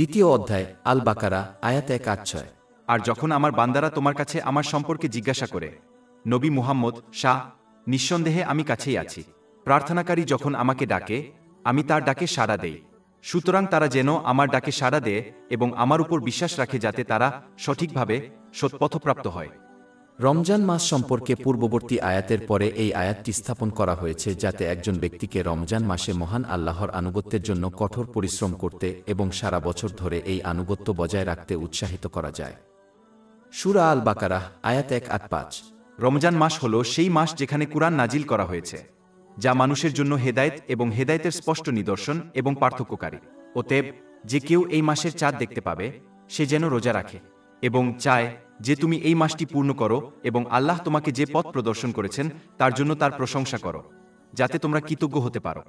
দ্বিতীয় অধ্যায় আল বাকারা আয়াত এক আট ছয়। আর যখন আমার বান্দারা তোমার কাছে আমার সম্পর্কে জিজ্ঞাসা করে, নবী মুহাম্মদ, শাহ, নিঃসন্দেহে আমি কাছেই আছি। প্রার্থনাকারী যখন আমাকে ডাকে, আমি তার ডাকে সাড়া দেই। সুতরাং তারা যেন আমার ডাকে সাড়া দেয় এবং আমার উপর বিশ্বাস রাখে যাতে তারা সঠিকভাবে সৎপথপ্রাপ্ত হয়। রমজান মাস সম্পর্কে পূর্ববর্তী আয়াতের পরে এই আয়াতটি স্থাপন করা হয়েছে যাতে একজন ব্যক্তিকে রমজান মাসে মহান আল্লাহর আনুগত্যের জন্য কঠোর পরিশ্রম করতে এবং সারা বছর ধরে এই আনুগত্য বজায় রাখতে উৎসাহিত করা যায়। সুরা আল বাকারাহ আয়াত এক আট পাঁচ। রমজান মাস হল সেই মাস যেখানে কুরআন নাজিল করা হয়েছে, যা মানুষের জন্য হেদায়েত এবং হেদায়েতের স্পষ্ট নিদর্শন এবং পার্থক্যকারী। অতএব, যে কেউ এই মাসের চাঁদ দেখতে পাবে, সে যেন রোজা রাখে এবং চায় যে তুমি এই মাসটি পূর্ণ করো এবং আল্লাহ তোমাকে যে পথ প্রদর্শন করেছেন, তার জন্য তার প্রশংসা করো, যাতে তোমরা কৃতজ্ঞ হতে পারো।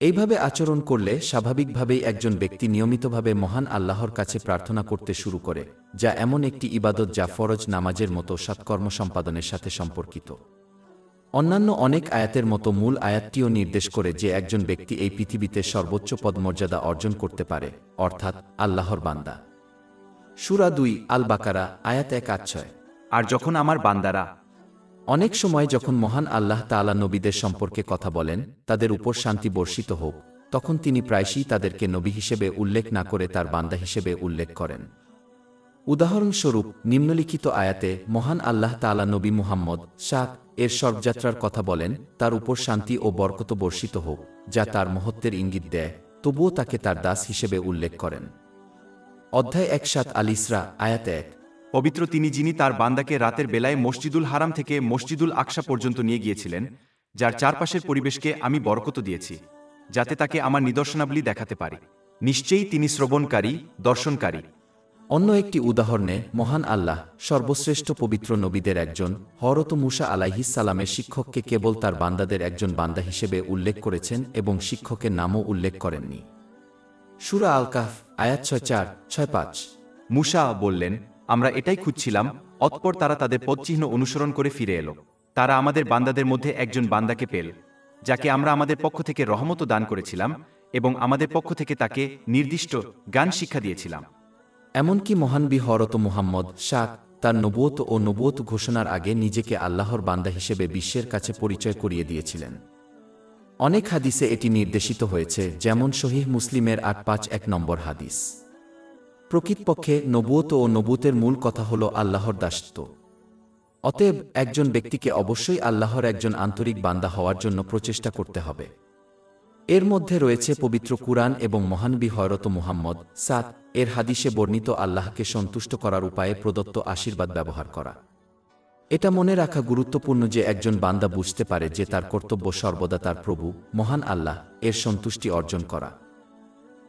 এইভাবে আচরণ করলে স্বাভাবিকভাবেই একজন ব্যক্তি নিয়মিতভাবে মহান আল্লাহর কাছে প্রার্থনা করতে শুরু করে, যা এমন একটি ইবাদত যা ফরজ নামাজের মতো সৎকর্ম সম্পাদনের সাথে সম্পর্কিত। অন্যান্য অনেক আয়াতের মতো মূল আয়াতটিও নির্দেশ করে যে একজন ব্যক্তি এই পৃথিবীতে সর্বোচ্চ পদমর্যাদা অর্জন করতে পারে, অর্থাৎ আল্লাহর বান্দা। সুরা দুই আল বাকারা আয়াত এক আচ্ছয় আর যখন আমার বান্দারা অনেক সময় যখন মহান আল্লাহ তাআলা নবীদের সম্পর্কে কথা বলেন তাদের উপর শান্তি বর্ষিত হোক তখন তিনি প্রায়শই তাদেরকে নবী হিসেবে উল্লেখ না করে তার বান্দা হিসেবে উল্লেখ করেন। উদাহরণস্বরূপ নিম্নলিখিত আয়াতে মহান আল্লাহ তাআলা নবী মুহাম্মদ শাহ এর সর্বযাত্রার কথা বলেন তার উপর শান্তি ও বরকত বর্ষিত হোক যা তার মহত্বের ইঙ্গিত দেয় তবুও তাকে তার দাস হিসেবে উল্লেখ করেন। অধ্যায় একসাত আল ইসরা আয়াত এক। পবিত্র তিনি যিনি তার বান্দাকে রাতের বেলায় মসজিদুল হারাম থেকে মসজিদুল আকসা পর্যন্ত নিয়ে গিয়েছিলেন যার চারপাশের পরিবেশকে আমি বরকত দিয়েছি যাতে তাকে আমার নিদর্শনাবলী দেখাতে পারি। নিশ্চয়ই তিনি শ্রবণকারী দর্শনকারী। অন্য একটি উদাহরণে মহান আল্লাহ সর্বশ্রেষ্ঠ পবিত্র নবীদের একজন হরত মুসা আলাইহিস সালামের শিক্ষককে কেবল তার বান্দাদের একজন বান্দা হিসেবে উল্লেখ করেছেন এবং শিক্ষকের নামও উল্লেখ করেননি। সুরা আলকাফ আয়াত ছয় চার ছয় পাঁচ। মুসা বললেন আমরা এটাই খুঁজছিলাম অতপর তারা তাদের পদচিহ্ন অনুসরণ করে ফিরে এলো। তারা আমাদের বান্দাদের মধ্যে একজন বান্দাকে পেল যাকে আমরা আমাদের পক্ষ থেকে রহমত দান করেছিলাম এবং আমাদের পক্ষ থেকে তাকে নির্দিষ্ট গান শিক্ষা দিয়েছিলাম। এমনকি মহানবী হরত মুহাম্মদ শাক তার নবুয়ত ও নবুয়ত ঘোষণার আগে নিজেকে আল্লাহর বান্দা হিসেবে বিশ্বের কাছে পরিচয় করিয়ে দিয়েছিলেন। অনেক হাদিসে এটি নির্দেশিত হয়েছে, যেমন শহীহ মুসলিমের আট পাঁচ এক নম্বর হাদিস। প্রকৃতপক্ষে নবুয়ত ও নবুতের মূল কথা হল আল্লাহর দাসত্ব। অতএব একজন ব্যক্তিকে অবশ্যই আল্লাহর একজন আন্তরিক বান্দা হওয়ার জন্য প্রচেষ্টা করতে হবে। এর মধ্যে রয়েছে পবিত্র কুরআন এবং মহানবী হয়রত মুহাম্মদ সাত এর হাদিসে বর্ণিত আল্লাহকে সন্তুষ্ট করার উপায়ে প্রদত্ত আশীর্বাদ ব্যবহার করা। এটা মনে রাখা গুরুত্বপূর্ণ যে একজন বান্দা বুঝতে পারে যে তার কর্তব্য সর্বদা তার প্রভু, মহান আল্লাহ, এর সন্তুষ্টি অর্জন করা।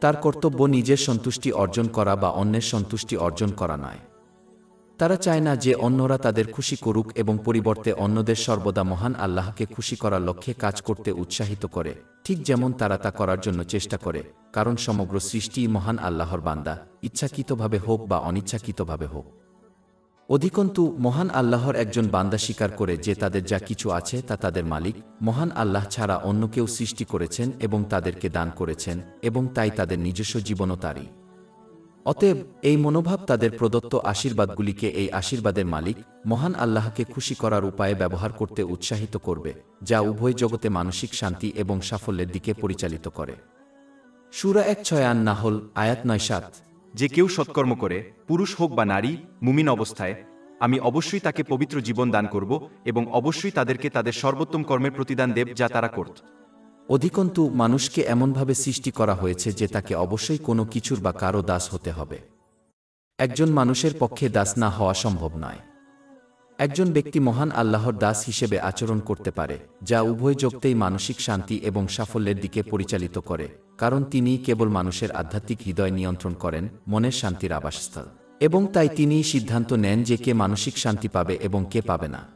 তার কর্তব্য নিজের সন্তুষ্টি অর্জন করা বা অন্যের সন্তুষ্টি অর্জন করা নয়। তারা চায় না যে অন্যরা তাদের খুশি করুক এবং পরিবর্তে অন্যদের সর্বদা মহান আল্লাহকে খুশি করার লক্ষ্যে কাজ করতে উৎসাহিত করে, ঠিক যেমন তারা তা করার জন্য চেষ্টা করে, কারণ সমগ্র সৃষ্টিই মহান আল্লাহর বান্দা, ইচ্ছাকৃতভাবে হোক বা অনিচ্ছাকৃতভাবে হোক। অধিকন্তু, মহান আল্লাহর একজন বান্দা স্বীকার করে যে তাদের যা কিছু আছে তা তাদের মালিক। মহান আল্লাহ ছাড়া অন্য কেউ সৃষ্টি করেছেন এবং তাদেরকে দান করেছেন এবং তাই তাদের নিজস্ব জীবনও তারই। অতএব, এই মনোভাব তাদের প্রদত্ত আশীর্বাদগুলিকে এই আশীর্বাদের মালিক, মহান আল্লাহকে খুশি করার উপায়ে ব্যবহার করতে উৎসাহিত করবে, যা উভয় জগতে মানসিক শান্তি এবং সাফল্যের দিকে পরিচালিত করে। সুরা এক ছয়ান নাহল, আয়াত নয় সাত। যে কেউ সৎকর্ম করে, পুরুষ হোক বা নারী, মুমিন অবস্থায়, আমি অবশ্যই তাকে পবিত্র জীবন দান করব এবং অবশ্যই তাদেরকে তাদের সর্বোত্তম কর্মের প্রতিদান দেব যা তারা করত। অধিকন্তু মানুষকে এমনভাবে সৃষ্টি করা হয়েছে যে তাকে অবশ্যই কোনো কিছুর বা কারও দাস হতে হবে। একজন মানুষের পক্ষে দাস না হওয়া সম্ভব নয়। একজন ব্যক্তি মহান আল্লাহর দাস হিসেবে আচরণ করতে পারে, যা উভয় যোগতেই মানসিক শান্তি এবং সাফল্যের দিকে পরিচালিত করে, কারণ তিনি কেবল মানুষের আধ্যাত্মিক হৃদয় নিয়ন্ত্রণ করেন, মনের শান্তির আবাসস্থল। এবং তাই তিনিই সিদ্ধান্ত নেন যে কে মানসিক শান্তি পাবে এবং কে পাবে না।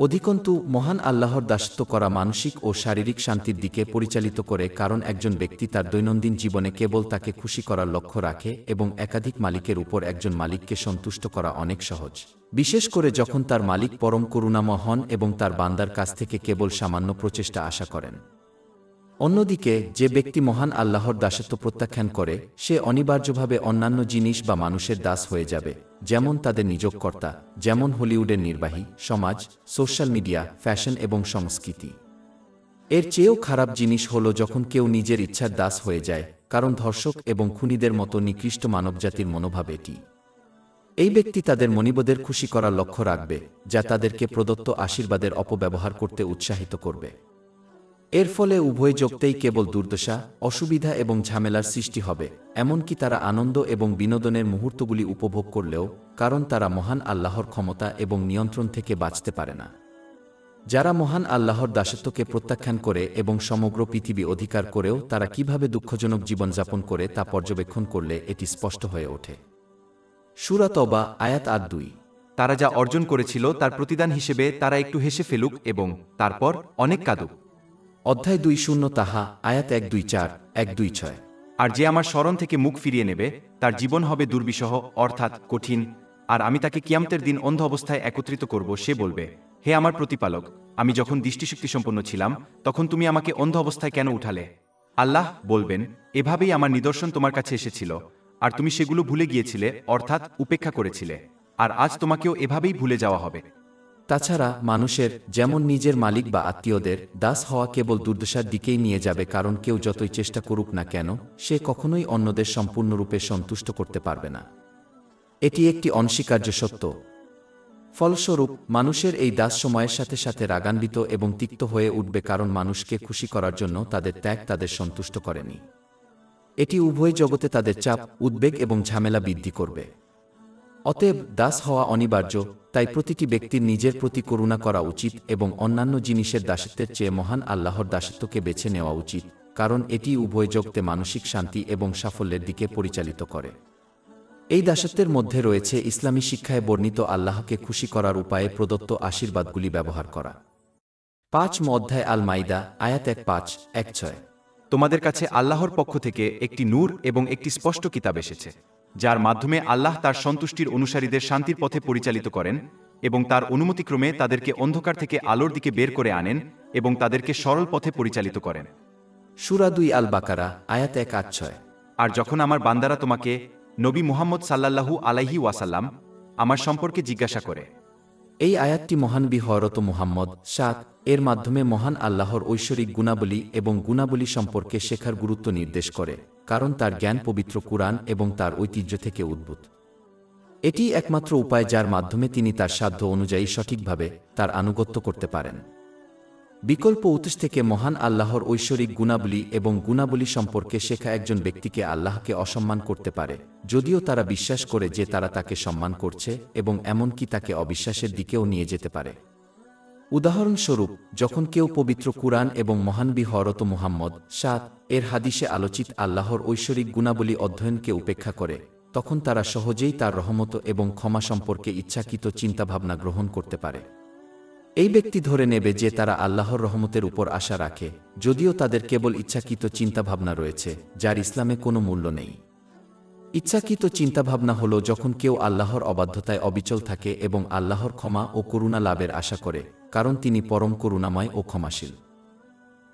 অধিকন্তু মহান আল্লাহর দাসত্ব করা মানসিক ও শারীরিক শান্তির দিকে পরিচালিত করে কারণ একজন ব্যক্তি তার দৈনন্দিন জীবনে কেবল তাকে খুশি করার লক্ষ্য রাখে এবং একাধিক মালিকের উপর একজন মালিককে সন্তুষ্ট করা অনেক সহজ। বিশেষ করে যখন তার মালিক পরম করুণাময় হন এবং তার বান্দার কাছ থেকে কেবল সামান্য প্রচেষ্টা আশা করেন। অন্যদিকে, যে ব্যক্তি মহান আল্লাহর দাসত্ব প্রত্যাখ্যান করে, সে অনিবার্যভাবে অন্যান্য জিনিস বা মানুষের দাস হয়ে যাবে, যেমন তাদের নিযোগকর্তা যেমন হলিউডের নির্বাহী, সমাজ, সোশ্যাল মিডিয়া, ফ্যাশন এবং সংস্কৃতি। এর চেয়েও খারাপ জিনিস হল যখন কেউ নিজের ইচ্ছার দাস হয়ে যায়, কারণ ধর্ষক এবং খুনিদের মতো নিকৃষ্ট মানবজাতির মনোভাব এটি। এই ব্যক্তি তাদের মনিবদের খুশি করার লক্ষ্য রাখবে, যা তাদেরকে প্রদত্ত আশীর্বাদের অপব্যবহার করতে উৎসাহিত করবে। এর ফলে উভয় যোগতেই কেবল দুর্দশা, অসুবিধা এবং ঝামেলার সৃষ্টি হবে, এমনকি তারা আনন্দ এবং বিনোদনের মুহূর্তগুলি উপভোগ করলেও, কারণ তারা মহান আল্লাহর ক্ষমতা এবং নিয়ন্ত্রণ থেকে বাঁচতে পারে না। যারা মহান আল্লাহর দাসত্বকে প্রত্যাখ্যান করে এবং সমগ্র পৃথিবী অধিকার করেও তারা কীভাবে দুঃখজনক জীবনযাপন করে তা পর্যবেক্ষণ করলে এটি স্পষ্ট হয়ে ওঠে। সুরাতবা আয়াত আর দুই। তারা যা অর্জন করেছিল তার প্রতিদান হিসেবে তারা একটু হেসে ফেলুক এবং তারপর অনেক কাঁদুক। অধ্যায় দুই শূন্য তাহা, আয়াত এক দুই চার, এক দুই ছয়। আর যে আমার স্মরণ থেকে মুখ ফিরিয়ে নেবে, তার জীবন হবে দুর্বিষহ, অর্থাৎ কঠিন, আর আমি তাকে কিয়ামতের দিন অন্ধ অবস্থায় একত্রিত করব, সে বলবে, হে আমার প্রতিপালক, আমি যখন দৃষ্টিশক্তি সম্পন্ন ছিলাম, তখন তুমি আমাকে অন্ধ অবস্থায় কেন উঠালে? আল্লাহ বলবেন, এভাবেই আমার নিদর্শন তোমার কাছে এসেছিল, আর তুমি সেগুলো ভুলে গিয়েছিলে, অর্থাৎ উপেক্ষা করেছিলে, আর আজ তোমাকেও এভাবেই ভুলে যাওয়া হবে। তাছাড়া মানুষের যেমন নিজের মালিক বা আত্মীয়দের দাস হওয়া কেবল দুর্দশার দিকেই নিয়ে যাবে, কারণ কেউ যতই চেষ্টা করুক না কেন, সে কখনোই অন্যদের সম্পূর্ণরূপে সন্তুষ্ট করতে পারবে না। এটি একটি অনস্বীকার্য সত্য। ফলস্বরূপ, মানুষের এই দাস সময়ের সাথে সাথে রাগান্বিত এবং তিক্ত হয়ে উঠবে কারণ মানুষকে খুশি করার জন্য তাদের ত্যাগ তাদের সন্তুষ্ট করেনি। এটি উভয় জগতে তাদের চাপ, উদ্বেগ এবং ঝামেলা বৃদ্ধি করবে। অতএব দাস হওয়া অনিবার্য, তাই প্রতিটি ব্যক্তির নিজের প্রতি করুণা করা উচিত এবং অন্যান্য জিনিসের দাসত্বের চেয়ে মহান আল্লাহর দাসত্বকে বেছে নেওয়া উচিত, কারণ এটি উভয় জগতে মানসিক শান্তি এবং সাফল্যের দিকে পরিচালিত করে। এই দাসত্বের মধ্যে রয়েছে ইসলামী শিক্ষায় বর্ণিত আল্লাহকে খুশি করার উপায়ে প্রদত্ত আশীর্বাদগুলি ব্যবহার করা। পাঁচ অধ্যায় আল মাইদা আয়াত এক পাঁচ, এক ছয়। তোমাদের কাছে আল্লাহর পক্ষ থেকে একটি নূর এবং একটি স্পষ্ট কিতাব এসেছে। যার মাধ্যমে আল্লাহ তার সন্তুষ্টির অনুসারীদের শান্তির পথে পরিচালিত করেন এবং তার অনুমতিক্রমে তাদেরকে অন্ধকার থেকে আলোর দিকে বের করে আনেন এবং তাদেরকে সরল পথে পরিচালিত করেন। সুরা দুই আল বাকারা আয়াত এক আট ছয়। আর যখন আমার বান্দারা তোমাকে নবী মুহাম্মদ সাল্লাল্লাহু আলাইহি ওয়াসাল্লাম আমার সম্পর্কে জিজ্ঞাসা করে এই আয়াতটি মহানবী হরত মুহাম্মদ সাত এর মাধ্যমে মহান আল্লাহর ঐশ্বরিক গুণাবলী এবং গুণাবলী সম্পর্কে শেখার গুরুত্ব নির্দেশ করে। কারণ তার জ্ঞান পবিত্র কুরআন এবং তার ঐতিহ্য থেকে উদ্ভূত। এটি একমাত্র উপায় যার মাধ্যমে তিনি তার সাধ্য অনুযায়ী সঠিকভাবে তার আনুগত্য করতে পারেন। বিকল্প উৎস থেকে মহান আল্লাহর ঐশ্বরিক গুণাবলী এবং গুণাবলী সম্পর্কে শেখা একজন ব্যক্তিকে আল্লাহকে অসম্মান করতে পারে, যদিও তারা বিশ্বাস করে যে তারা তাকে সম্মান করছে এবং এমনকি তাকে অবিশ্বাসের দিকেও নিয়ে যেতে পারে। উদাহরণস্বরূপ, যখন কেউ পবিত্র কুরআন এবং মহানবী হরত মুহাম্মদ সাত, এর হাদিসে আলোচিত আল্লাহর ঐশ্বরিক গুণাবলী অধ্যয়নকে উপেক্ষা করে, তখন তারা সহজেই তার রহমত এবং ক্ষমা সম্পর্কে ইচ্ছাকৃত চিন্তাভাবনা গ্রহণ করতে পারে। এই ব্যক্তি ধরে নেবে যে তারা আল্লাহর রহমতের উপর আশা রাখে, যদিও তাদের কেবল ইচ্ছাকৃত চিন্তাভাবনা রয়েছে, যার ইসলামে কোনো মূল্য নেই। ইচ্ছাকৃত চিন্তাভাবনা হল যখন কেউ আল্লাহর অবাধ্যতায় অবিচল থাকে এবং আল্লাহর ক্ষমা ও করুণা লাভের আশা করে, কারণ তিনি পরম করুণাময় ও ক্ষমাশীল।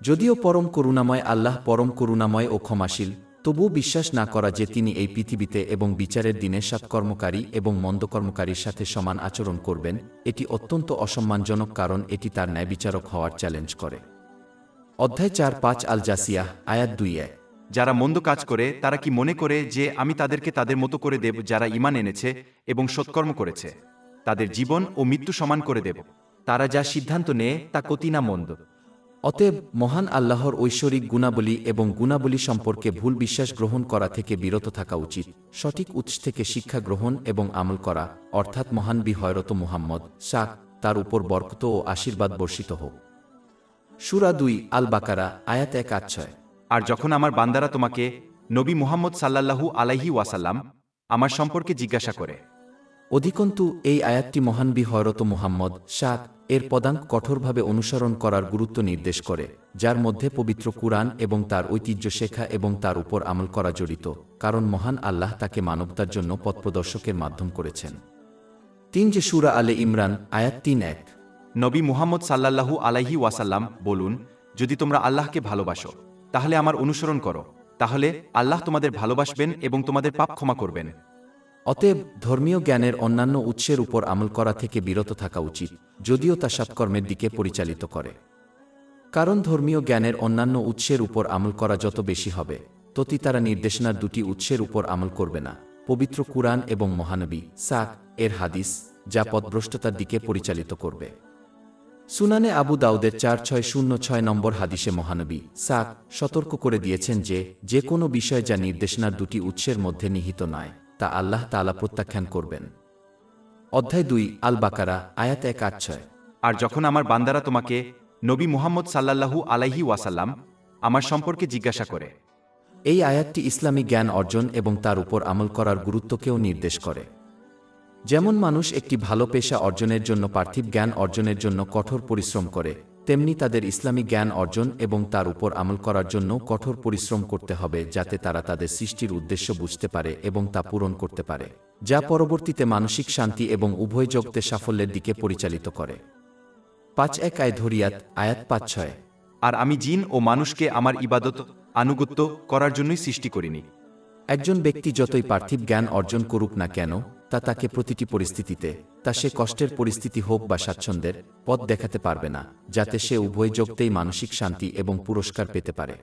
যদিও পরম করুণাময় আল্লাহ পরম করুণাময় ও ক্ষমাশীল, তবুও বিশ্বাস না করা যে তিনি এই পৃথিবীতে এবং বিচারের দিনে সৎকর্মকারী এবং মন্দকর্মকারীর সাথে সমান আচরণ করবেন, এটি অত্যন্ত অসম্মানজনক কারণ এটি তার ন্যায় বিচারক হওয়ার চ্যালেঞ্জ করে। অধ্যায় চার পাঁচ আল জাসিয়া আয়াত দুই এক। যারা মন্দ কাজ করে, তারা কি মনে করে যে আমি তাদেরকে তাদের মতো করে দেব যারা ইমান এনেছে এবং সৎকর্ম করেছে? তাদের জীবন ও মৃত্যু সমান করে দেব। তারা যা সিদ্ধান্ত নেয়, তা কতি না মন্দ। অতএব মহান আল্লাহর ঐশ্বরিক গুণাবলী এবং গুণাবলী সম্পর্কে ভুল বিশ্বাস গ্রহণ করা থেকে বিরত থাকা উচিত। সঠিক উৎস থেকে শিক্ষা গ্রহণ এবং আমল করা, অর্থাৎ মহান বিহয়রত মুহাম্মদ শাক তার উপর বরকত ও আশীর্বাদ বর্ষিত হোক। সুরা দুই আল বাকারা আয়াত এক আট ছয়। আর যখন আমার বান্দারা তোমাকে নবী মুহাম্মদ সাল্লাল্লাহু আলাইহি ওয়াসাল্লাম আমার সম্পর্কে জিজ্ঞাসা করে। অধিকন্তু এই আয়াতটি মহানবী হরত মুহাম্মদ শাক এর পদাঙ্ক কঠোরভাবে অনুসরণ করার গুরুত্ব নির্দেশ করে যার মধ্যে পবিত্র কুরআন এবং তার ঐতিহ্য শেখা এবং তার উপর আমল করা জড়িত কারণ মহান আল্লাহ তাকে মানবতার জন্য পথপ্রদর্শকের মাধ্যম করেছেন। তিন যে সুরা আলে ইমরান আয়াত তিন এক। নবী মুহাম্মদ সাল্লাল্লাহু আলাইহি ওয়াসাল্লাম বলুন যদি তোমরা আল্লাহকে ভালোবাসো তাহলে আমার অনুসরণ করো। তাহলে আল্লাহ তোমাদের ভালোবাসবেন এবং তোমাদের পাপ ক্ষমা করবেন। অতএব ধর্মীয় জ্ঞানের অন্যান্য উৎসের উপর আমল করা থেকে বিরত থাকা উচিত, যদিও তা সৎকর্মের দিকে পরিচালিত করে। কারণ ধর্মীয় জ্ঞানের অন্যান্য উৎসের উপর আমল করা যত বেশি হবে, ততই তারা নির্দেশনার দুটি উৎসের উপর আমল করবে না। পবিত্র কুরআন এবং মহানবী সাক এর হাদিস যা পথভ্রষ্টতার দিকে পরিচালিত করবে। সুনানে আবু দাউদের চার ছয় শূন্য ছয় নম্বর হাদিসে মহানবী সাক সতর্ক করে দিয়েছেন যে যে কোনো বিষয় যা নির্দেশনার দুটি উৎসের মধ্যে নিহিত নয় তা আল্লাহ তালা প্রত্যাখ্যান করবেন। অধ্যায় দুই আল বাকারা আয়াত এক আট ছয়। আর যখন আমার বান্দারা তোমাকে নবী মুহাম্মদ সাল্লাল্লাহু আলাইহি ওয়াসাল্লাম আমার সম্পর্কে জিজ্ঞাসা করে। এই আয়াতটি ইসলামী জ্ঞান অর্জন এবং তার উপর আমল করার গুরুত্বকেও নির্দেশ করে। যেমন মানুষ একটি ভালো পেশা অর্জনের জন্য পার্থিব জ্ঞান অর্জনের জন্য কঠোর পরিশ্রম করে তেমনি তাদের ইসলামী জ্ঞান অর্জন এবং তার উপর আমল করার জন্য কঠোর পরিশ্রম করতে হবে যাতে তারা তাদের সৃষ্টির উদ্দেশ্য বুঝতে পারে এবং তা পূরণ করতে পারে যা পরবর্তীতে মানসিক শান্তি এবং উভয় জগতে সাফল্যের দিকে পরিচালিত করে। পাঁচ এক আয় ধরিয়াত আয়াত পাঁচ ছয়। আর আমি জিন ও মানুষকে আমার ইবাদত আনুগত্য করার জন্যই সৃষ্টি করিনি। একজন ব্যক্তি যতই পার্থিব জ্ঞান অর্জন করুক না কেন তা তাকে প্রতিটি পরিস্থিতিতে, তা সে কষ্টের পরিস্থিতি হোক বা স্বাচ্ছন্দ্যের, পথ দেখাতে পারবে না, যাতে সে উভয় যোগতেই মানসিক শান্তি এবং পুরস্কার পেতে পারে।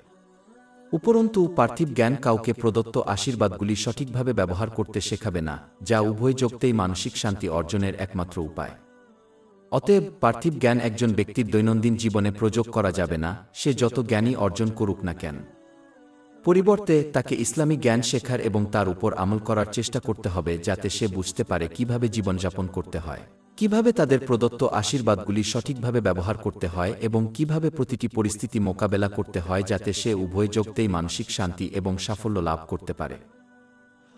উপরন্তু, পার্থিব জ্ঞান কাউকে প্রদত্ত আশীর্বাদগুলি সঠিকভাবে ব্যবহার করতে শেখাবে না, যা উভয় যোগতেই মানসিক শান্তি অর্জনের একমাত্র উপায়। অতএব, পার্থিব জ্ঞান একজন ব্যক্তির দৈনন্দিন জীবনে প্রয়োগ করা যাবে না, সে যত জ্ঞানই অর্জন করুক না কেন। পরিবর্তে তাকে ইসলামী জ্ঞান শেখার এবং তার উপর আমল করার চেষ্টা করতে হবে যাতে সে বুঝতে পারে কীভাবে জীবনযাপন করতে হয় কীভাবে তাদের প্রদত্ত আশীর্বাদগুলি সঠিকভাবে ব্যবহার করতে হয় এবং কীভাবে প্রতিটি পরিস্থিতি মোকাবেলা করতে হয় যাতে সে উভয় যোগতেই মানসিক শান্তি এবং সাফল্য লাভ করতে পারে।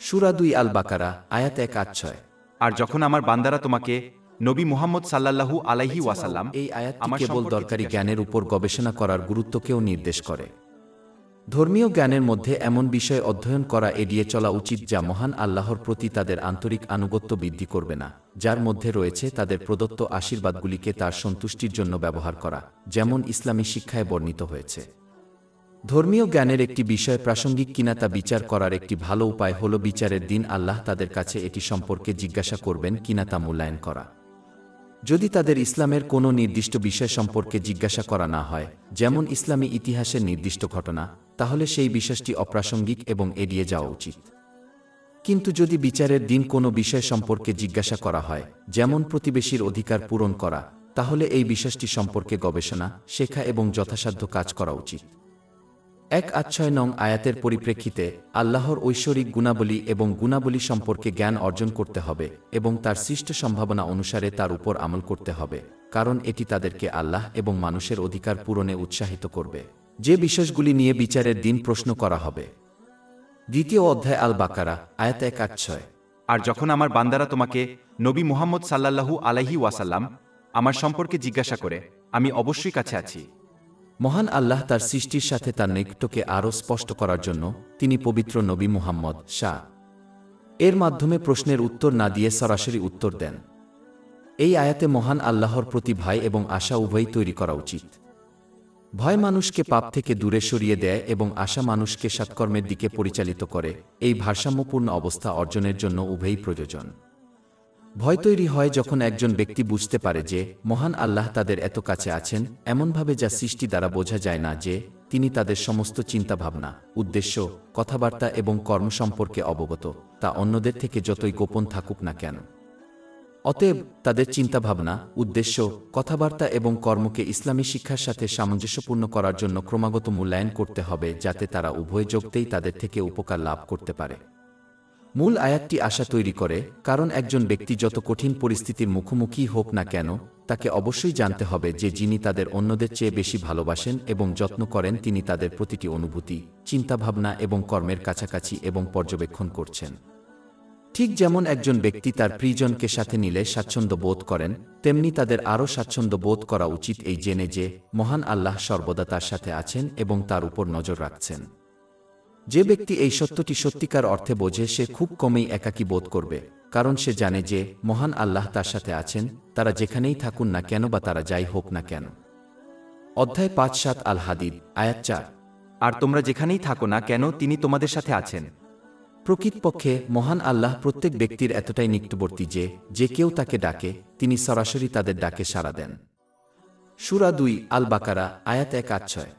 সুরা দুই আল বাকারা আয়াত এক আট ছয়। আর যখন আমার বান্দারা তোমাকে নবী মুহাম্মদ সাল্লাল্লাহু আলাইহি ওয়াসাল্লাম এই আয়াতটি আমার কেবল দরকারি জ্ঞানের উপর গবেষণা করার গুরুত্বকেও নির্দেশ করে। ধর্মীয় জ্ঞানের মধ্যে এমন বিষয় অধ্যয়ন করা এড়িয়ে চলা উচিত যা মহান আল্লাহর প্রতি তাদের আন্তরিক আনুগত্য বৃদ্ধি করবে না, যার মধ্যে রয়েছে তাদের প্রদত্ত আশীর্বাদগুলিকে তার সন্তুষ্টির জন্য ব্যবহার করা, যেমন ইসলামী শিক্ষায় বর্ণিত হয়েছে। ধর্মীয় জ্ঞানের একটি বিষয় প্রাসঙ্গিক কিনা তা বিচার করার একটি ভালো উপায় হল বিচারের দিন আল্লাহ তাদের কাছে এটি সম্পর্কে জিজ্ঞাসা করবেন কিনা তা মূল্যায়ন করা। যদি তাদের ইসলামের কোনো নির্দিষ্ট বিষয় সম্পর্কে জিজ্ঞাসা করা না হয়, যেমন ইসলামী ইতিহাসের নির্দিষ্ট ঘটনা তাহলে সেই বিশ্বাসটি অপ্রাসঙ্গিক এবং এড়িয়ে যাওয়া উচিত। কিন্তু যদি বিচারের দিন কোনো বিষয় সম্পর্কে জিজ্ঞাসা করা হয়, যেমন প্রতিবেশীর অধিকার পূরণ করা, তাহলে এই বিশ্বাসটি সম্পর্কে গবেষণা, শেখা এবং যথাসাধ্য কাজ করা উচিত। এক আচ্ছয় নং আয়াতের পরিপ্রেক্ষিতে আল্লাহর ঐশ্বরিক গুণাবলী এবং গুণাবলী সম্পর্কে জ্ঞান অর্জন করতে হবে এবং তার সৃষ্ট সম্ভাবনা অনুসারে তার উপর আমল করতে হবে, কারণ এটি তাদেরকে আল্লাহ এবং মানুষের অধিকার পূরণে উৎসাহিত করবে। যে বিষয়গুলি নিয়ে বিচারের দিন প্রশ্ন করা হবে। দ্বিতীয় অধ্যায় আল বাকারা আয়াত এক আচ্ছয় আর যখন আমার বান্দারা তোমাকে নবী মুহাম্মদ সাল্লাল্লাহু আলাইহি ওয়াসাল্লাম আমার সম্পর্কে জিজ্ঞাসা করে আমি অবশ্যই কাছে আছি। মহান আল্লাহ তার সৃষ্টির সাথে তার নৈকট্যকে আরও স্পষ্ট করার জন্য তিনি পবিত্র নবী মুহাম্মদ শাহ। এর মাধ্যমে প্রশ্নের উত্তর না দিয়ে সরাসরি উত্তর দেন। এই আয়াতে মহান আল্লাহর প্রতি ভাই এবং আশা উভয়ই তৈরি করা উচিত। ভয় মানুষকে পাপ থেকে দূরে সরিয়ে দেয় এবং আশা মানুষকে সৎকর্মের দিকে পরিচালিত করে। এই ভারসাম্যপূর্ণ অবস্থা অর্জনের জন্য উভয়ই প্রয়োজন। ভয় তৈরি হয় যখন একজন ব্যক্তি বুঝতে পারে যে, মহান আল্লাহ তাদের এত কাছে আছেন, এমনভাবে যা সৃষ্টি দ্বারা বোঝা যায় না যে, তিনি তাদের সমস্ত চিন্তাভাবনা, উদ্দেশ্য, কথাবার্তা এবং কর্ম সম্পর্কে অবগত, তা অন্যদের থেকে যতই গোপন থাকুক না কেন। অতএব তাদের চিন্তাভাবনা, উদ্দেশ্য, কথাবার্তা এবং কর্মকে ইসলামী শিক্ষার সাথে সামঞ্জস্যপূর্ণ করার জন্য ক্রমাগত মূল্যায়ন করতে হবে যাতে তারা উভয় যোগতেই তাদের থেকে উপকার লাভ করতে পারে। মূল আয়াতটি আশা তৈরি করে, কারণ একজন ব্যক্তি যত কঠিন পরিস্থিতির মুখোমুখি হোক না কেন, তাকে অবশ্যই জানতে হবে যে যিনি তাদের অন্যদের চেয়ে বেশি ভালোবাসেন এবং যত্ন করেন তিনি তাদের প্রতিটি অনুভূতি, চিন্তাভাবনা এবং কর্মের কাছাকাছি এবং পর্যবেক্ষণ করছেন। ঠিক যেমন একজন ব্যক্তি তার প্রিয়জনকে সাথে নিলে স্বাচ্ছন্দ্য বোধ করেন, তেমনি তাদের আরও স্বাচ্ছন্দ্য বোধ করা উচিত এই জেনে যে, মহান আল্লাহ সর্বদা তার সাথে আছেন এবং তার উপর নজর রাখছেন। যে ব্যক্তি এই সত্যটি সত্যিকার অর্থে বোঝে, সে খুব কমেই একাকী বোধ করবে, কারণ সে জানে যে, মহান আল্লাহ তার সাথে আছেন, তারা যেখানেই থাকুন না কেন বা তারা যাই হোক না কেন। অধ্যায় পাঁচ সাত আল হাদিদ, আয়াত চার। আর তোমরা যেখানেই থাকো না কেন, তিনি তোমাদের সাথে আছেন। প্রকৃতপক্ষে মহান আল্লাহ প্রত্যেক ব্যক্তির এতটাই নিকটবর্তী যে যে কেউ তাকে ডাকে, তিনি সরাসরি তাদের ডাকে সাড়া দেন। সুরা দুই আল বাকারা আয়াত এক আট ছয়।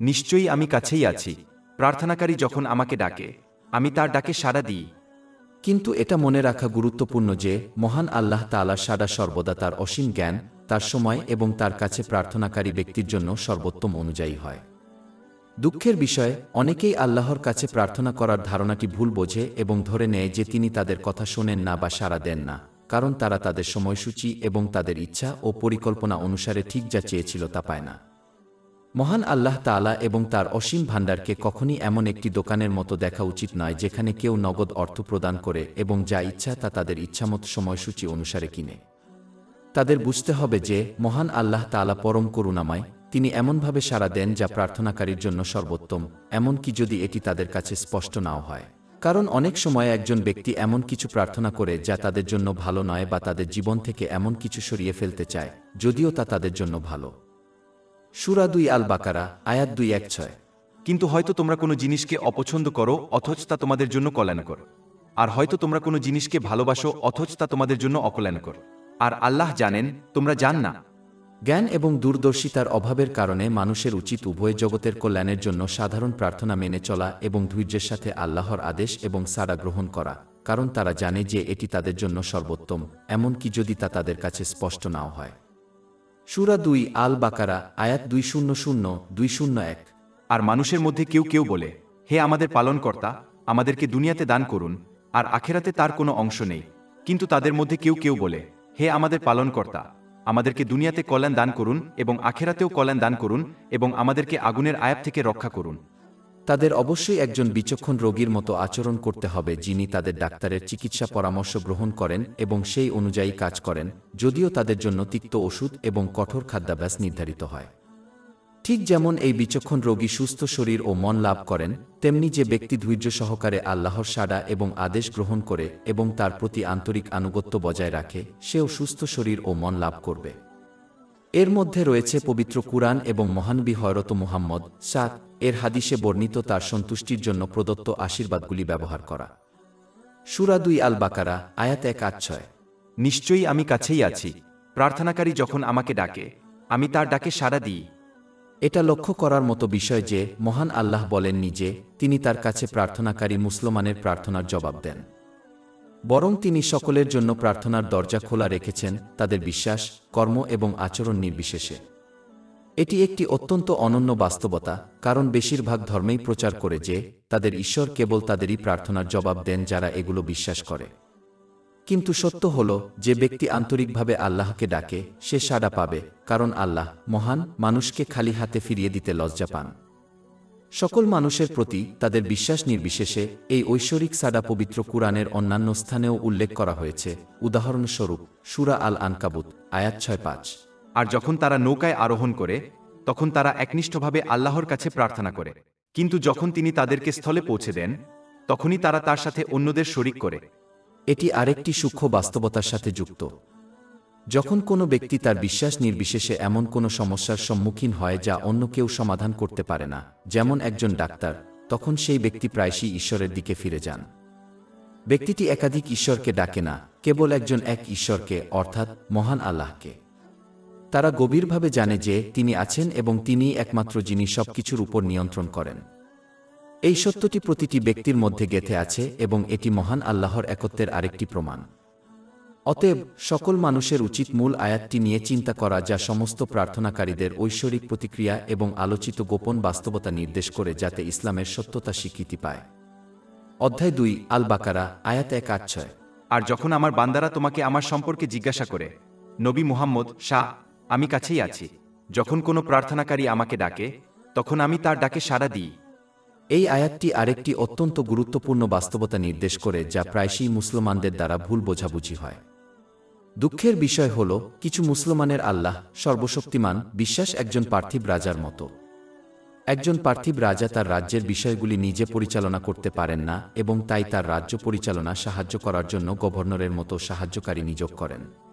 নিশ্চয়ই আমি কাছেই আছি। প্রার্থনাকারী যখন আমাকে ডাকে, আমি তার ডাকে সাড়া দিই। কিন্তু এটা মনে রাখা গুরুত্বপূর্ণ যে, মহান আল্লাহ তাআলা সাডা সর্বদা তার অসীম জ্ঞান, তার সময় এবং তার কাছে প্রার্থনাকারী ব্যক্তির জন্য সর্বোত্তম অনুযায়ী হয়। দুঃখের বিষয়, অনেকেই আল্লাহর কাছে প্রার্থনা করার ধারণাটি ভুল বোঝে এবং ধরে নেয় যে তিনি তাদের কথা শোনেন না বা সাড়া দেন না, কারণ তারা তাদের সময়সূচি এবং তাদের ইচ্ছা ও পরিকল্পনা অনুসারে ঠিক যা চেয়েছিল তা পায় না। মহান আল্লাহ তাআলা এবং তার অসীম ভাণ্ডারকে কখনই এমন একটি দোকানের মতো দেখা উচিত নয় যেখানে কেউ নগদ অর্থ প্রদান করে এবং যা ইচ্ছা তা তাদের ইচ্ছামত সময়সূচি অনুসারে কিনে। তাদের বুঝতে হবে যে মহান আল্লাহ তাআলা পরম করুণাময় তিনি এমনভাবে সাড়া দেন যা প্রার্থনাকারীর জন্য সর্বোত্তম, এমনকি যদি এটি তাদের কাছে স্পষ্ট নাও হয়। কারণ অনেক সময় একজন ব্যক্তি এমন কিছু প্রার্থনা করে যা তাদের জন্য ভালো নয় বা তাদের জীবন থেকে এমন কিছু সরিয়ে ফেলতে চায়, যদিও তা তাদের জন্য ভালো। সুরা দুই আল বাকারা আয়াত দুই এক ছয়। কিন্তু হয়তো তোমরা কোনো জিনিসকে অপছন্দ করো, অথচ তা তোমাদের জন্য কল্যাণকর। আর হয়তো তোমরা কোনো জিনিসকে ভালোবাসো, অথচ তা তোমাদের জন্য অকল্যাণকর। আর আল্লাহ জানেন, তোমরা জান না। জ্ঞান এবং দূরদর্শিতার অভাবের কারণে মানুষের উচিত উভয় জগতের কল্যাণের জন্য সাধারণ প্রার্থনা মেনে চলা এবং ধৈর্যের সাথে আল্লাহর আদেশ এবং সাড়া গ্রহণ করা, কারণ তারা জানে যে এটি তাদের জন্য সর্বোত্তম, এমনকি যদি তা তাদের কাছে স্পষ্ট নাও হয়। সুরা দুই আল বাকারা আয়াত দুই শূন্য শূন্য দুই শূন্য এক। আর মানুষের মধ্যে কেউ কেউ বলে, হে আমাদের পালনকর্তা, আমাদেরকে দুনিয়াতে দান করুন, আর আখেরাতে তার কোনো অংশ নেই। কিন্তু তাদের মধ্যে কেউ কেউ বলে, হে আমাদের পালনকর্তা আমাদেরকে দুনিয়াতে কল্যাণ দান করুন এবং আখেরাতেও কল্যাণ দান করুন এবং আমাদেরকে আগুনের আয়াব থেকে রক্ষা করুন। তাদের অবশ্যই একজন বিচক্ষণ রোগীর মতো আচরণ করতে হবে, যিনি তাদের ডাক্তারের চিকিৎসা পরামর্শ গ্রহণ করেন এবং সেই অনুযায়ী কাজ করেন, যদিও তাদের জন্য তিক্ত ওষুধ এবং কঠোর খাদ্যাভ্যাস নির্ধারিত হয়। ঠিক যেমন এই বিচক্ষণ রোগী সুস্থ শরীর ও মন লাভ করেন, তেমনি যে ব্যক্তি ধৈর্য সহকারে আল্লাহর সাডা এবং আদেশ গ্রহণ করে এবং তার প্রতি আন্তরিক আনুগত্য বজায় রাখে, সেও সুস্থ শরীর ও মন লাভ করবে। এর মধ্যে রয়েছে পবিত্র কুরআন এবং মহানবী হয়রত মুহাম্মদ সাত এর হাদিসে বর্ণিত তার সন্তুষ্টির জন্য প্রদত্ত আশীর্বাদগুলি ব্যবহার করা। সুরা দুই আল বাকারা আয়াত এক আট ছয়। নিশ্চয়ই আমি কাছেই আছি। প্রার্থনাকারী যখন আমাকে ডাকে, আমি তার ডাকে সাড়া দিই। এটা লক্ষ্য করার মতো বিষয় যে, মহান আল্লাহ বলেননি যে, তিনি তার কাছে প্রার্থনাকারী মুসলমানের প্রার্থনার জবাব দেন। বরং তিনি সকলের জন্য প্রার্থনার দরজা খোলা রেখেছেন তাদের বিশ্বাস, কর্ম এবং আচরণ নির্বিশেষে। এটি একটি অত্যন্ত অনন্য বাস্তবতা, কারণ বেশিরভাগ ধর্মেই প্রচার করে যে, তাদের ঈশ্বর কেবল তাদেরই প্রার্থনার জবাব দেন যারা এগুলো বিশ্বাস করে। কিন্তু সত্য হল, যে ব্যক্তি আন্তরিকভাবে আল্লাহকে ডাকে, সে সাড়া পাবে, কারণ আল্লাহ মহান মানুষকে খালি হাতে ফিরিয়ে দিতে লজ্জা পান। সকল মানুষের প্রতি তাদের বিশ্বাস নির্বিশেষে এই ঐশ্বরিক সাডা পবিত্র কুরআনের অন্যান্য স্থানেও উল্লেখ করা হয়েছে। উদাহরণস্বরূপ, সুরা আল আনকাবুত আয়াত ছয় পাঁচ। আর যখন তারা নৌকায় আরোহণ করে, তখন তারা একনিষ্ঠভাবে আল্লাহর কাছে প্রার্থনা করে। কিন্তু যখন তিনি তাদেরকে স্থলে পৌঁছে দেন, তখনই তারা তার সাথে অন্যদের শরিক করে। এটি আরেকটি সূক্ষ্ম বাস্তবতার সাথে যুক্ত। যখন কোনো ব্যক্তি তার বিশ্বাস নির্বিশেষে এমন কোনো সমস্যার সম্মুখীন হয় যা অন্য কেউ সমাধান করতে পারে না, যেমন একজন ডাক্তার, তখন সেই ব্যক্তি প্রায়শই ঈশ্বরের দিকে ফিরে যান। ব্যক্তিটি একাধিক ঈশ্বরকে ডাকে না, কেবল একজন এক ঈশ্বরকে, অর্থাৎ মহান আল্লাহকে। তারা গভীরভাবে জানে যে তিনি আছেন এবং তিনিই একমাত্র যিনি সবকিছুর উপর নিয়ন্ত্রণ করেন। এই সত্যটি প্রতিটি ব্যক্তির মধ্যে গেথে আছে এবং এটি মহান আল্লাহর একত্বের আরেকটি প্রমাণ। অতএব, সকল মানুষের উচিত মূল আয়াতটি নিয়ে চিন্তা করা যা সমস্ত প্রার্থনাকারীদের ঐশ্বরিক প্রতিক্রিয়া এবং আলোচিত গোপন বাস্তবতা নির্দেশ করে যাতে ইসলামের সত্যতা স্বীকৃতি পায়। অধ্যায় দুই আল বাকারা আয়াত এক আট ছয়। আর যখন আমার বান্দারা তোমাকে আমার সম্পর্কে জিজ্ঞাসা করে, নবী মুহাম্মদ, শাহ, আমি কাছেই আছি, যখন কোনো প্রার্থনাকারী আমাকে ডাকে, তখন আমি তার ডাকে সাড়া দিই। এই আয়াতটি আরেকটি অত্যন্ত গুরুত্বপূর্ণ বাস্তবতা নির্দেশ করে, যা প্রায়শই মুসলমানদের দ্বারা ভুল বোঝাবুঝি হয়। দুঃখের বিষয় হল, কিছু মুসলমানের আল্লাহ, সর্বশক্তিমান, বিশ্বাস একজন পার্থিব রাজার মতো। একজন পার্থিব রাজা তার রাজ্যের বিষয়গুলি নিজে পরিচালনা করতে পারেন না এবং তাই তার রাজ্য পরিচালনা সাহায্য করার জন্য গভর্নরের মতো সাহায্যকারী নিয়োগ করেন।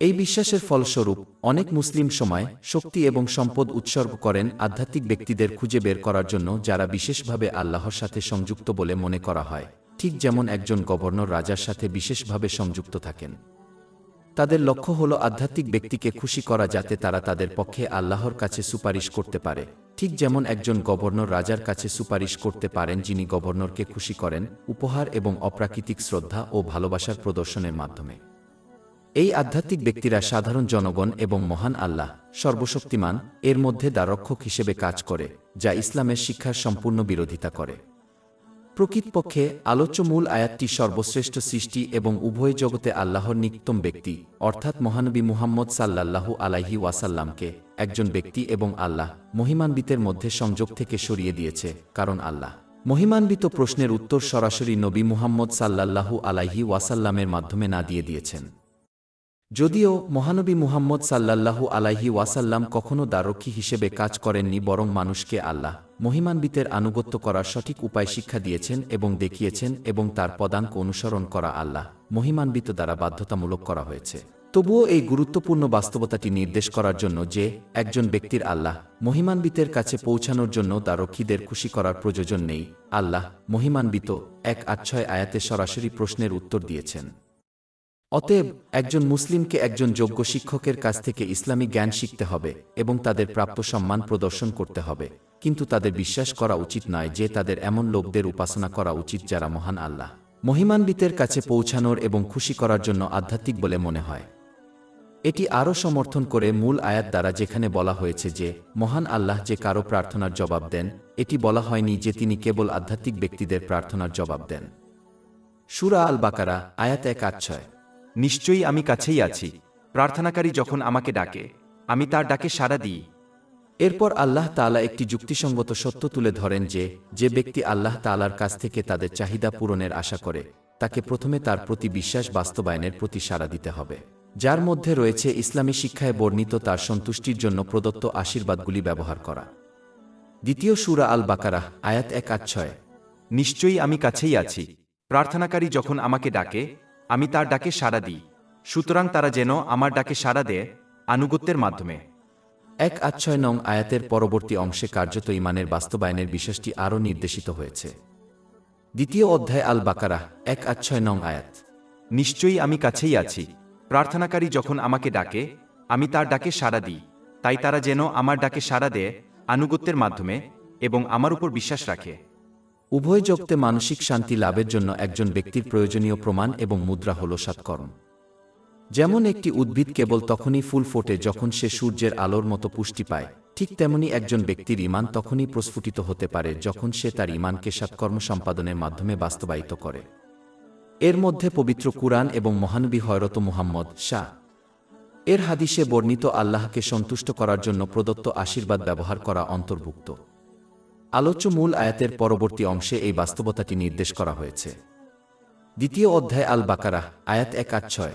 এই বিশ্বাসের ফলস্বরূপ, অনেক মুসলিম সময় শক্তি এবং সম্পদ উৎসর্গ করেন আধ্যাত্মিক ব্যক্তিদের খুঁজে বের করার জন্য যারা বিশেষভাবে আল্লাহর সাথে সংযুক্ত বলে মনে করা হয়, ঠিক যেমন একজন গভর্নর রাজার সাথে বিশেষভাবে সংযুক্ত থাকেন। তাদের লক্ষ্য হল আধ্যাত্মিক ব্যক্তিকে খুশি করা যাতে তারা তাদের পক্ষে আল্লাহর কাছে সুপারিশ করতে পারে, ঠিক যেমন একজন গভর্নর রাজার কাছে সুপারিশ করতে পারেন যিনি গভর্নরকে খুশি করেন, উপহার এবং অপ্রাকৃতিক শ্রদ্ধা ও ভালোবাসার প্রদর্শনের মাধ্যমে। এই আধ্যাত্মিক ব্যক্তিরা সাধারণ জনগণ এবং মহান আল্লাহ, সর্বশক্তিমান, এর মধ্যে দ্বারক্ষক হিসেবে কাজ করে, যা ইসলামের শিক্ষার সম্পূর্ণ বিরোধিতা করে। প্রকৃতপক্ষে আলোচ্য মূল আয়াতটি সর্বশ্রেষ্ঠ সৃষ্টি এবং উভয় জগতে আল্লাহর নিকটতম ব্যক্তি, অর্থাৎ মহানবী মুহাম্মদ সাল্লাল্লাহু আলাইহি ওয়াসাল্লামকে একজন ব্যক্তি এবং আল্লাহ মহিমান্বিতের মধ্যে সংযোগ থেকে সরিয়ে দিয়েছে, কারণ আল্লাহ। মহিমান্বিত প্রশ্নের উত্তর সরাসরি নবী মুহাম্মদ সাল্লাল্লাহু আলাইহি ওয়াসাল্লামের মাধ্যমে না দিয়ে দিয়েছেন। যদিও মহানবী মুহাম্মদ সাল্লাল্লাহু আলাইহি ওয়াসাল্লাম কখনও দ্বারক্ষী হিসেবে কাজ করেননি, বরং মানুষকে আল্লাহ মহিমান্বিতের আনুগত্য করার সঠিক উপায় শিক্ষা দিয়েছেন এবং দেখিয়েছেন এবং তার পদাঙ্ক অনুসরণ করা আল্লাহ মহিমান্বিত দ্বারা বাধ্যতামূলক করা হয়েছে। তবুও এই গুরুত্বপূর্ণ বাস্তবতাটি নির্দেশ করার জন্য যে একজন ব্যক্তির আল্লাহ মহিমান্বিতের কাছে পৌঁছানোর জন্য দ্বারক্ষীদের খুশি করার প্রয়োজন নেই, আল্লাহ মহিমান্বিত এক আচ্ছয় আয়াতে সরাসরি প্রশ্নের উত্তর দিয়েছেন। অতএব একজন মুসলিমকে একজন যোগ্য শিক্ষকের কাছ থেকে ইসলামী জ্ঞান শিখতে হবে এবং তাদের প্রাপ্ত সম্মান প্রদর্শন করতে হবে। কিন্তু তাদের বিশ্বাস করা উচিত নয় যে তাদের এমন লোকদের উপাসনা করা উচিত যারা মহান আল্লাহ। মহিমান্বিতের কাছে পৌঁছানোর এবং খুশি করার জন্য আধ্যাত্মিক বলে মনে হয়। এটি আরও সমর্থন করে মূল আয়াত দ্বারা যেখানে বলা হয়েছে যে মহান আল্লাহ যে কারও প্রার্থনার জবাব দেন এটি বলা হয়নি যে তিনি কেবল আধ্যাত্মিক ব্যক্তিদের প্রার্থনার জবাব দেন সুরা আল বাকারা আয়াত এক আচ্ছয় নিশ্চয়ই আমি কাছেই আছি। প্রার্থনাকারী যখন আমাকে ডাকে, আমি তার ডাকে সাড়া দিই। এরপর আল্লাহ তাআলা একটি যুক্তিসঙ্গত সত্য তুলে ধরেন যে যে ব্যক্তি আল্লাহ তালার কাছ থেকে তাদের চাহিদা পূরণের আশা করে, তাকে প্রথমে তার প্রতি বিশ্বাস বাস্তবায়নের প্রতি সাড়া দিতে হবে। যার মধ্যে রয়েছে ইসলামী শিক্ষায় বর্ণিত তার সন্তুষ্টির জন্য প্রদত্ত আশীর্বাদগুলি ব্যবহার করা। দ্বিতীয় সুরা আল বাকারাহ আয়াত এক আচ্ছয় নিশ্চয়ই আমি কাছেই আছি। প্রার্থনাকারী যখন আমাকে ডাকে আমি তার ডাকে সাড়া দিই। সুতরাং তারা যেন আমার ডাকে সাড়া দেয় আনুগত্যের মাধ্যমে। এক আচ্ছয় নং আয়াতের পরবর্তী অংশে কার্যত ইমানের বাস্তবায়নের বিষয়টি আরও নির্দেশিত হয়েছে। দ্বিতীয় অধ্যায় আল বাকারাহ এক আচ্ছয় নং আয়াত। নিশ্চয়ই আমি কাছেই আছি। প্রার্থনাকারী যখন আমাকে ডাকে আমি তার ডাকে সাড়া দিই। তাই তারা যেন আমার ডাকে সাড়া দেয় আনুগত্যের মাধ্যমে এবং আমার উপর বিশ্বাস রাখে। উভয় জগতে মানসিক শান্তি লাভের জন্য একজন ব্যক্তির প্রয়োজনীয় প্রমাণ এবং মুদ্রা হল সৎকর্ম যেমন একটি উদ্ভিদ কেবল তখনই ফুল ফোটে যখন সে সূর্যের আলোর মতো পুষ্টি পায়, ঠিক তেমনি একজন ব্যক্তির ইমান তখনই প্রস্ফুটিত হতে পারে যখন সে তার ইমানকে সৎকর্ম সম্পাদনের মাধ্যমে বাস্তবায়িত করে। এর মধ্যে পবিত্র কুরআন এবং মহানবী হয়রত মুহাম্মদ শাহ। এর হাদিসে বর্ণিত আল্লাহকে সন্তুষ্ট করার জন্য প্রদত্ত আশীর্বাদ ব্যবহার করা অন্তর্ভুক্ত। আলোচ্য মূল আয়াতের পরবর্তী অংশে এই বাস্তবতাটি নির্দেশ করা হয়েছে। দ্বিতীয় অধ্যায় আল বাকারাহ আয়াত এক আচ্ছয়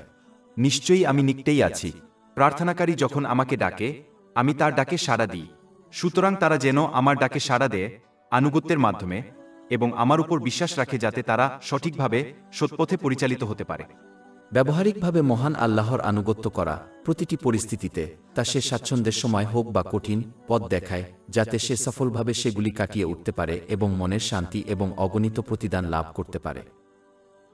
নিশ্চয়ই আমি নিকটেই আছি। প্রার্থনাকারী যখন আমাকে ডাকে, আমি তার ডাকে সাড়া দিই। সুতরাং তারা যেন আমার ডাকে সাড়া দেয় আনুগত্যের মাধ্যমে এবং আমার উপর বিশ্বাস রাখে যাতে তারা সঠিকভাবে সৎপথে পরিচালিত হতে পারে। ব্যবহারিকভাবে মহান আল্লাহর আনুগত্য করা প্রতিটি পরিস্থিতিতে তা সে স্বাচ্ছন্দ্যের সময় হোক বা কঠিন পথ দেখায়, যাতে সে সফলভাবে সেগুলি কাটিয়ে উঠতে পারে এবং মনের শান্তি এবং অগণিত প্রতিদান লাভ করতে পারে।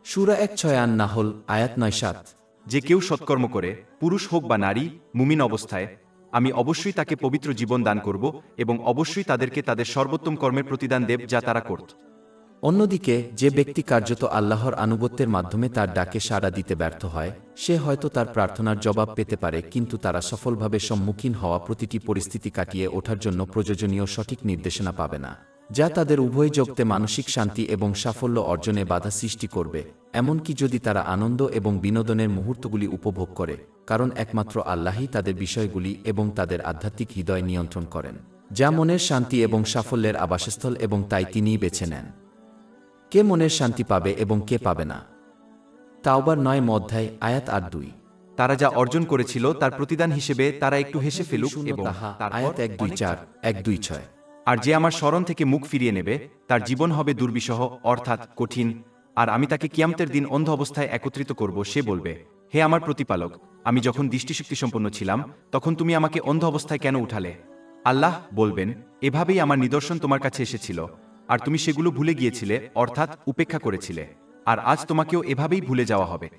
সুরা এক ছয় আন নাহল, আয়াত নয় সাত। যে কেউ সৎকর্ম করে, পুরুষ হোক বা নারী, মুমিন অবস্থায়, আমি অবশ্যই তাকে পবিত্র জীবন দান করব এবং অবশ্যই তাদেরকে তাদের সর্বোত্তম কর্মের প্রতিদান দেব যা তারা করত। অন্যদিকে, যে ব্যক্তি কার্যত আল্লাহর আনুগত্যের মাধ্যমে তার ডাকে সাড়া দিতে ব্যর্থ হয়, সে হয়তো তার প্রার্থনার জবাব পেতে পারে, কিন্তু তারা সফলভাবে সম্মুখীন হওয়া প্রতিটি পরিস্থিতি কাটিয়ে ওঠার জন্য প্রয়োজনীয় সঠিক নির্দেশনা পাবে না, যা তাদের উভয় জগতে মানসিক শান্তি এবং সাফল্য অর্জনে বাধা সৃষ্টি করবে, এমনকি যদি তারা আনন্দ এবং বিনোদনের মুহূর্তগুলি উপভোগ করে, কারণ একমাত্র আল্লাহই তাদের বিষয়গুলি এবং তাদের আধ্যাত্মিক হৃদয় নিয়ন্ত্রণ করেন, যা মনের শান্তি এবং সাফল্যের আবাসস্থল এবং তাই তিনিই বেছে নেন। কে মনের শান্তি পাবে এবং কে পাবে না? তাওবার নয় মধ্যায় আয়াত আট দুই। তারা যা অর্জন করেছিল তার প্রতিদান হিসেবে তারা একটু হেসে ফেলুক এবং আয়াত এক দুই চার। এক দুই ছয়। আর যে আমার স্মরণ থেকে মুখ ফিরিয়ে নেবে তার জীবন হবে দুর্বিষহ অর্থাৎ কঠিন। আর আমি তাকে কিয়ামতের দিন অন্ধ অবস্থায় একত্রিত করব সে বলবে হে আমার প্রতিপালক আমি যখন দৃষ্টিশক্তি সম্পন্ন ছিলাম তখন তুমি আমাকে অন্ধ অবস্থায় কেন উঠালে? আল্লাহ বলবেন এভাবেই আমার নিদর্শন তোমার কাছে এসেছিল। আর তুমি সেগুলো ভুলে গিয়েছিলে, অর্থাৎ উপেক্ষা করেছিলে। আর আজ তোমাকেও এভাবেই ভুলে যাওয়া হবে।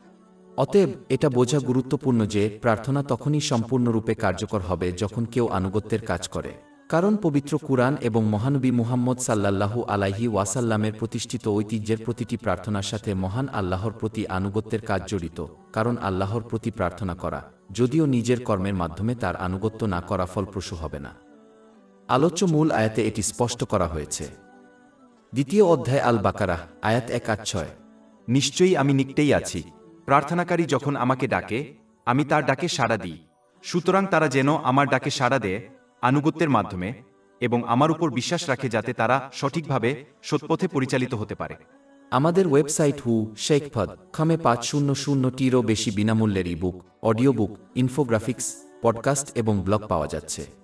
অতএব এটা বোঝা গুরুত্বপূর্ণ যে প্রার্থনা তখনই সম্পূর্ণরূপে কার্যকর হবে যখন কেউ আনুগত্যের কাজ করে। কারণ পবিত্র কুরআন এবং মহানবী মুহাম্মদ সাল্লাল্লাহু আলাইহি ওয়াসাল্লামের প্রতিষ্ঠিত ঐতিহ্যের প্রতিটি প্রার্থনার সাথে মহান আল্লাহর প্রতি আনুগত্যের কাজ জড়িত, কারণ আল্লাহর প্রতি প্রার্থনা করা, যদিও নিজের কর্মের মাধ্যমে তার আনুগত্য না করা ফলপ্রসূ হবে না। আলোচ্য মূল আয়াতে এটি স্পষ্ট করা হয়েছে। দ্বিতীয় অধ্যায় আল বাকারা আয়াত এক আট ছয় নিশ্চয়ই আমি নিকটেই আছি। প্রার্থনাকারী যখন আমাকে ডাকে, আমি তার ডাকে সাড়া দিই। সুতরাং তারা যেন আমার ডাকে সাড়া দেয় আনুগত্যের মাধ্যমে এবং আমার উপর বিশ্বাস রাখে যাতে তারা সঠিকভাবে সৎপথে পরিচালিত হতে পারে। আমাদের ওয়েবসাইট হু শেখফদ খামে পাঁচ শূন্য শূন্যটিরও বেশি বিনামূল্যের ebook, audio book, infographics, podcast এবং ব্লগ পাওয়া যাচ্ছে।